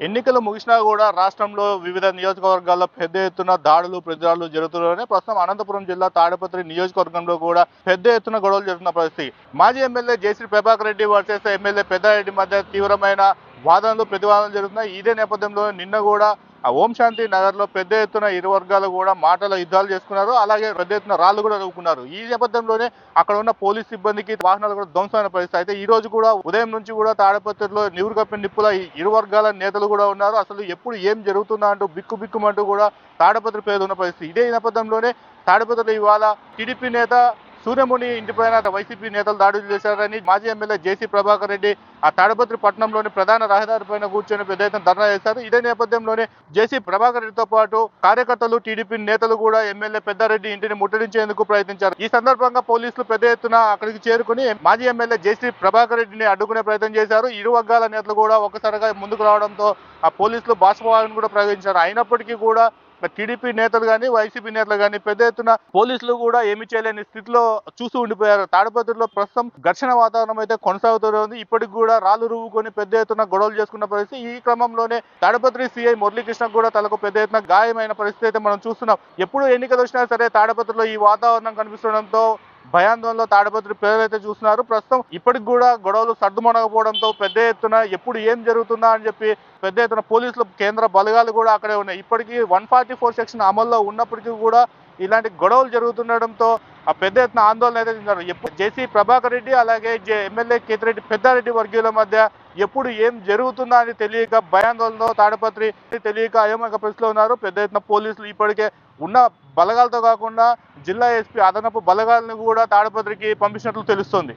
ఎన్నికలు ముగిసినా కూడా రాష్ట్రంలో వివిధ నియోజకవర్గాల్లో పెద్ద ఎత్తున దాడులు ప్రజలు జరుగుతున్నాయని ప్రస్తుతం అనంతపురం జిల్లా తాడపత్రి నియోజకవర్గంలో కూడా పెద్ద ఎత్తున గొడవలు జరుగుతున్న పరిస్థితి. మాజీ MLA JC Prabhakar Reddy versus MLA Peddareddy మధ్య తీవ్రమైన వాదనలు ప్రతివాదనలు జరుగుతున్నాయి. ఇదే నేపథ్యంలో నిన్న కూడా ఆ ఓం శాంతి నగర్లో పెద్ద ఎత్తున ఇరు వర్గాలు కూడా మాటల యుద్ధాలు చేసుకున్నారు. అలాగే పెద్ద ఎత్తున రాళ్ళు కూడా నవ్వుకున్నారు ఈ నేపథ్యంలోనే అక్కడ ఉన్న పోలీస్ సిబ్బందికి వాహనాలు కూడా ధ్వంసమైన పరిస్థితి అయితే ఈ రోజు కూడా ఉదయం నుంచి కూడా తాడపత్రిలో నివురు కప్పిన నిప్పుల ఈ ఇరు వర్గాల నేతలు కూడా ఉన్నారు. అసలు ఎప్పుడు ఏం జరుగుతుందా అంటూ బిక్కు బిక్కుమంటూ కూడా తాడపత్రి పేద ఉన్న పరిస్థితి. ఇదే నేపథ్యంలోనే తాడపత్రిలో ఇవాళ టీడీపీ నేత సూర్యముని ఇంటిపైన వైసీపీ నేతలు దాడులు చేశారని మాజీ ఎమ్మెల్యే జేసీ ప్రభాకర్ రెడ్డి ఆ తాడపత్రి పట్టణంలోని ప్రధాన రహదారి పైన కూర్చొని పెద్ద ఎత్తున ధర్నా చేశారు. ఇదే నేపథ్యంలోనే జేసీ ప్రభాకర్ రెడ్డితో పాటు కార్యకర్తలు టీడీపీ నేతలు కూడా ఎమ్మెల్యే పెద్దారెడ్డి ఇంటిని ముట్టడించేందుకు ప్రయత్నించారు. ఈ సందర్భంగా పోలీసులు పెద్ద ఎత్తున అక్కడికి చేరుకుని మాజీ ఎమ్మెల్యే జేసీ ప్రభాకర్ రెడ్డిని అడ్డుకునే ప్రయత్నం చేశారు. ఇరు వర్గాల నేతలు కూడా ఒక్కసారిగా ముందుకు రావడంతో ఆ పోలీసులు బాష్పవాయువును కూడా ప్రయోగించారు. అయినప్పటికీ కూడా టీడీపీ నేతలు కానీ వైసీపీ నేతలు కానీ పెద్ద ఎత్తున పోలీసులు కూడా ఏమి చేయలేని స్థితిలో చూసి ఉండిపోయారు. తాడిపత్రిలో ప్రస్తుతం ఘర్షణ వాతావరణం అయితే కొనసాగుతుంది ఉంది. ఇప్పటికి కూడా రాళ్ళు రువ్వుకొని పెద్ద ఎత్తున గొడవలు చేసుకున్న పరిస్థితి. ఈ క్రమంలోనే తాడపత్రి సీఐ మురళీకృష్ణ కూడా తలకు పెద్ద ఎత్తున గాయమైన పరిస్థితి అయితే మనం చూస్తున్నాం. ఎప్పుడు ఎన్నికలు వచ్చినా సరే తాడపత్రిలో ఈ వాతావరణం కనిపిస్తుండడంతో భయాందోళనలో తాడిపత్రి పేదలైతే చూస్తున్నారు. ప్రస్తుతం ఇప్పటికి కూడా గొడవలు సర్దుమనకపోవడంతో పెద్ద ఎత్తున ఎప్పుడు ఏం జరుగుతుందా అని చెప్పి పెద్ద ఎత్తున పోలీసులు కేంద్ర బలగాలు కూడా అక్కడే ఉన్నాయి. ఇప్పటికీ వన్ ఫార్టీ ఫోర్ సెక్షన్ అమల్లో ఉన్నప్పటికీ కూడా ఇలాంటి గొడవలు జరుగుతుండడంతో ఆ పెద్ద ఎత్తున ఆందోళన అయితే చెందారు. ఎప్పుడు జేసీ ప్రభాకర్ రెడ్డి అలాగే జే ఎమ్మెల్యే కేతిరెడ్డి పెద్దారెడ్డి వర్గీయుల మధ్య ఎప్పుడు ఏం జరుగుతుందా అని తెలియక భయాందోళనలో తాడపత్రి తెలియక అయోమక పరిస్థితిలో ఉన్నారు. పెద్ద ఎత్తున పోలీసులు ఇప్పటికే ఉన్న బలగాలతో కాకుండా జిల్లా ఎస్పీ అదనపు బలగాలను కూడా తాడపత్రికి పంపించినట్లు తెలుస్తోంది.